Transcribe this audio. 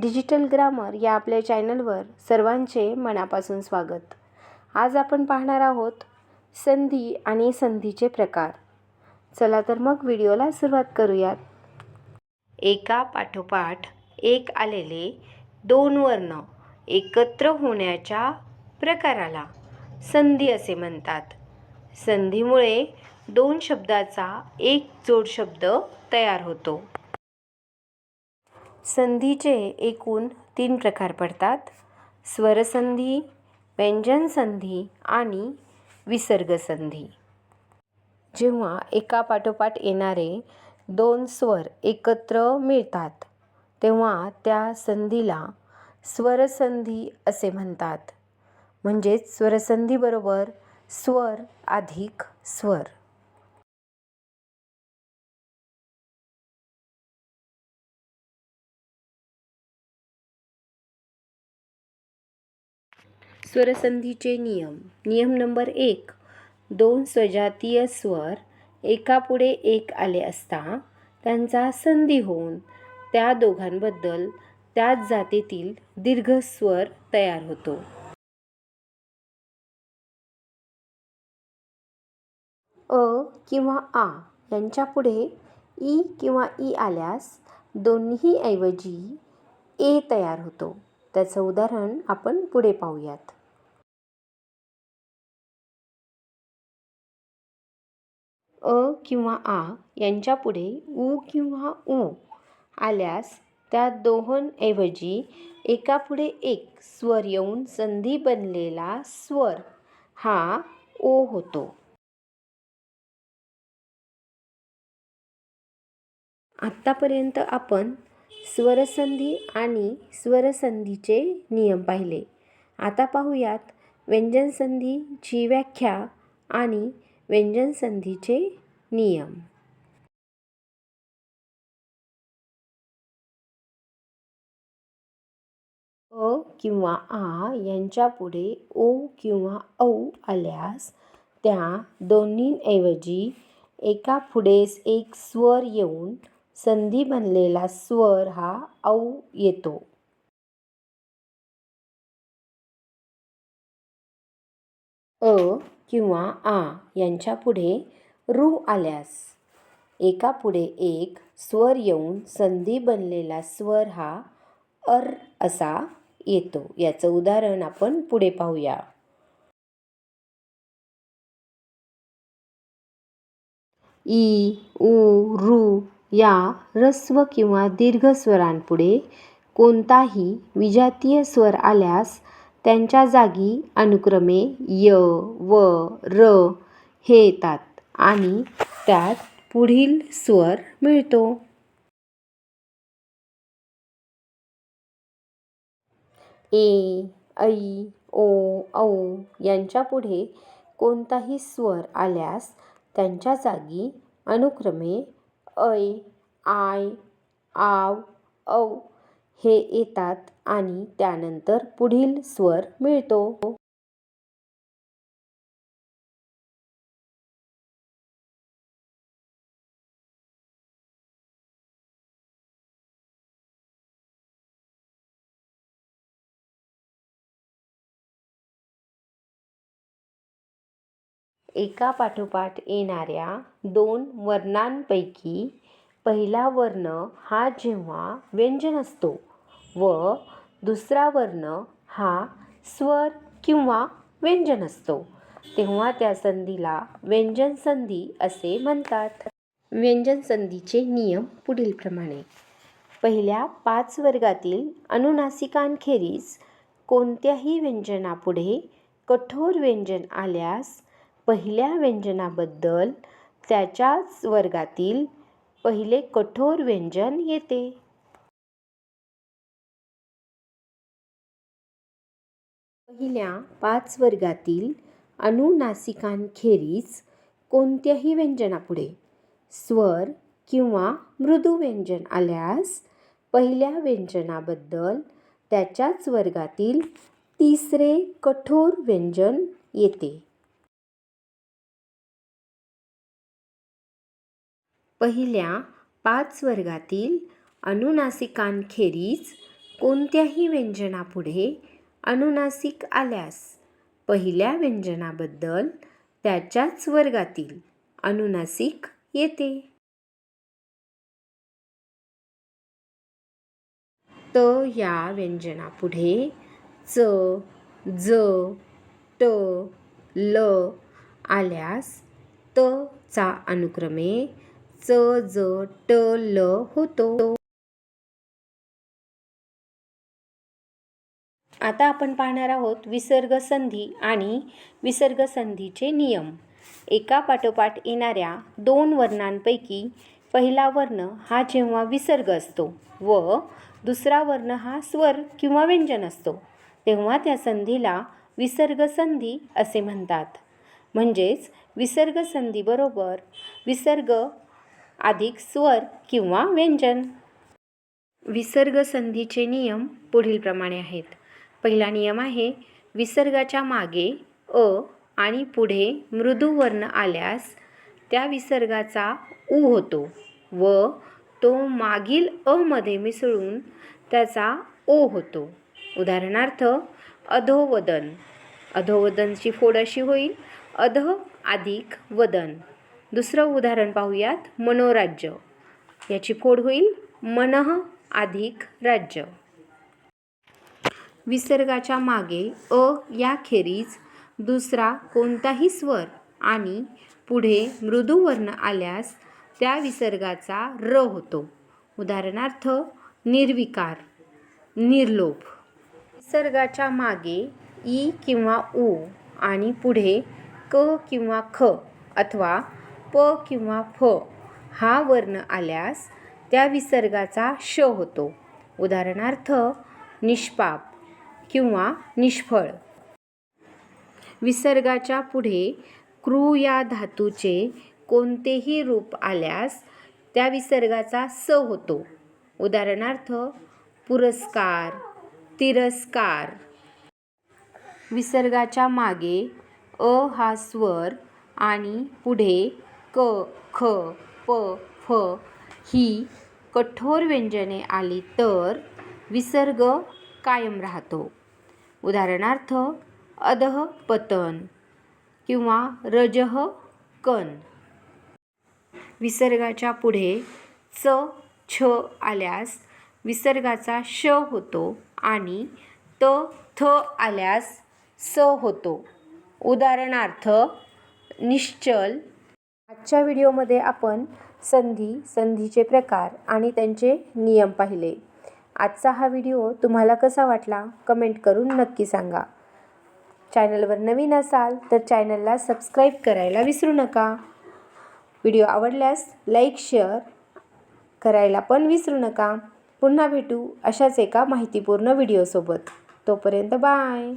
Digital grammar या आपल्या चॅनलवर सर्वांचे मनापासून स्वागत. आज आपण पाहणार आहोत संधी आणि संधीचे प्रकार. चला तर मग व्हिडिओला सुरुवात करूयात. एका पाठोपाठ एक आलेले दोन वर्ण एकत्र होण्याच्या प्रकाराला संधी असे म्हणतात. संधीमुळे दोन शब्दाचा एक जोड शब्द तयार होतो. संधीचे एकूण तीन प्रकार पडतात. स्वरसंधी व्यंजन संधी आणि विसर्गसंधी. जेव्हा एकापाठोपाठ येणारे दोन स्वर एकत्र मिळतात तेव्हा त्या संधीला स्वरसंधी असे म्हणतात. म्हणजेच स्वरसंधीबरोबर स्वर अधिक स्वर. स्वरसंधीचे नियम. नियम नंबर एक दोन स्वजातीय स्वर एकापुढे एक आले असता त्यांचा संधी होऊन त्या दोघांबद्दल त्याच जातीतील दीर्घ स्वर तयार होतो. अ किंवा आ यांच्यापुढे ई किंवा ई आल्यास दोन्ही ऐवजी ए तयार होतो. त्याचं उदाहरण आपण पुढे पाहूयात. अ किंवा आ यांच्यापुढे उ किंवा ऊ आल्यास त्या दोहोंऐवजी एकापुढे एक स्वर येऊन संधी बनलेला स्वर हा ओ होतो. आत्तापर्यंत आपण स्वरसंधी आणि स्वरसंधीचे नियम पाहिले. आता पाहूयात व्यंजनसंधीची व्याख्या आणि व्यंजनसंधीचे नियम. अ किंवा आ यांच्यापुढे ओ किंवा औ आल्यास त्या दोन्हींऐवजी एकापुढेच एक स्वर येऊन संधी बनलेला स्वर हा औ येतो. अ किंवा आ यांच्यापुढे ऋ आल्यास. एकापुढे एक स्वर येऊन संधी बनलेला स्वर हा अर असा येतो. याचं उदाहरण आपण पुढे पाहूया. ई उ ऋ या ह्रस्व किंवा दीर्घ स्वरांपुढे कोणताही विजातीय स्वर आल्यास त्यांच्या जागी अनुक्रमे य व र हे येतात आणि त्यात पुढील स्वर मिळतो. ए ऐ ओ औ यांच्यापुढे कोणताही स्वर आल्यास त्यांच्या जागी अनुक्रमे ऐ आय आव औ हे येतात. आणि त्यानंतर पुढील स्वर मिळतो. एका पाठोपाठ येणाऱ्या दोन वर्णांपैकी पहिला वर्ण हा जेव्हा व्यंजन असतो व दुसरा वर्ण हा स्वर किंवा व्यंजन असतो. तेव्हा त्या संधीला व्यंजन संधी असे म्हणतात. व्यंजन संधीचे नियम पुढीलप्रमाणे. पहिल्या पाच वर्गातील अनुनासिकांखेरीज कोणत्याही व्यंजनापुढे कठोर व्यंजन आल्यास पहिल्या व्यंजनाबद्दल त्याच्याच वर्गातील पहिले कठोर व्यंजन येते. पहिल्या पाच वर्गातील अनुनासिकांखेरीज कोणत्याही व्यंजनापुढे? स्वर किंवा मृदू व्यंजन आल्यास पहिल्या व्यंजनाबद्दल त्याच्याच वर्गातील तिसरे कठोर व्यंजन येते. पहिल्या पाच वर्गातील अनुनासिकांखेरीज कोणत्याही व्यंजनापुढे? अनुनासिक आल्यास पहिल्या व्यंजनाबद्दल त्याच्याच वर्गातील अनुनासिक येते. त या व्यंजनापुढे च ज ट ल आल्यास त चा अनुक्रमे च ज ट ल होतो. आता आपण पाहणार आहोत विसर्ग संधी आणि विसर्ग संधीचे नियम. एका पाठोपाठ येणाऱ्या दोन वर्णांपैकी पहिला वर्ण हा जेव्हा विसर्ग असतो व दुसरा वर्ण हा स्वर किंवा व्यंजन असतो तेव्हा त्या संधीला विसर्ग संधी असे म्हणतात. म्हणजेच विसर्ग संधीबरोबर विसर्ग अधिक स्वर किंवा व्यंजन. विसर्ग संधीचे नियम पुढीलप्रमाणे आहेत. पहिला नियम आहे विसर्गाच्या मागे अ आणि पुढे मृदू वर्ण आल्यास त्या विसर्गाचा उ होतो. व तो मागील अ मध्ये मिसळून त्याचा ओ होतो. उदाहरणार्थ अधोवदन. अधोवदनची फोड अशी होईल अध अधिक वदन. दुसरं उदाहरण पाहूयात मनोराज्य. याची फोड होईल मनः अधिक राज्य. विसर्गाच्या मागे अ याखेरीज दुसरा कोणताही स्वर आणि पुढे मृदू वर्ण आल्यास त्या विसर्गाचा र होतो. उदाहरणार्थ निर्विकार निर्लोभ. विसर्गाच्या मागे ई किंवा उ आणि पुढे क किंवा ख अथवा प किंवा फ हा वर्ण आल्यास त्या विसर्गाचा श होतो. उदाहरणार्थ निष्पाप. किंवा निष्फळ. विसर्गाच्या पुढे क्रू या धातूचे कोणतेही रूप आल्यास त्या विसर्गाचा स होतो. उदाहरणार्थ पुरस्कार तिरस्कार. विसर्गाच्या मागे अ हा स्वर आणि पुढे क ख प फ ही कठोर व्यंजने आली तर विसर्ग कायम राहतो. उदाहरणार्थ अधः पतन किंवा रजह कन. विसर्गाच्या पुढे च छ आल्यास विसर्गाचा श होतो आणि त थ आल्यास स होतो. उदाहरणार्थ निश्चल. आजच्या व्हिडिओमध्ये आपण संधी संधीचे प्रकार आणि त्यांचे नियम पाहिले. आजचा हा व्हिडिओ तुम्हाला कसा वाटला कमेंट करून नक्की सांगा. चॅनलवर नवीन असाल तर चॅनलला सबस्क्राईब करायला विसरू नका. व्हिडिओ आवडल्यास लाईक शेअर करायला पण विसरू नका. पुन्हा भेटू अशाच एका माहितीपूर्ण व्हिडिओसोबत. तोपर्यंत बाय.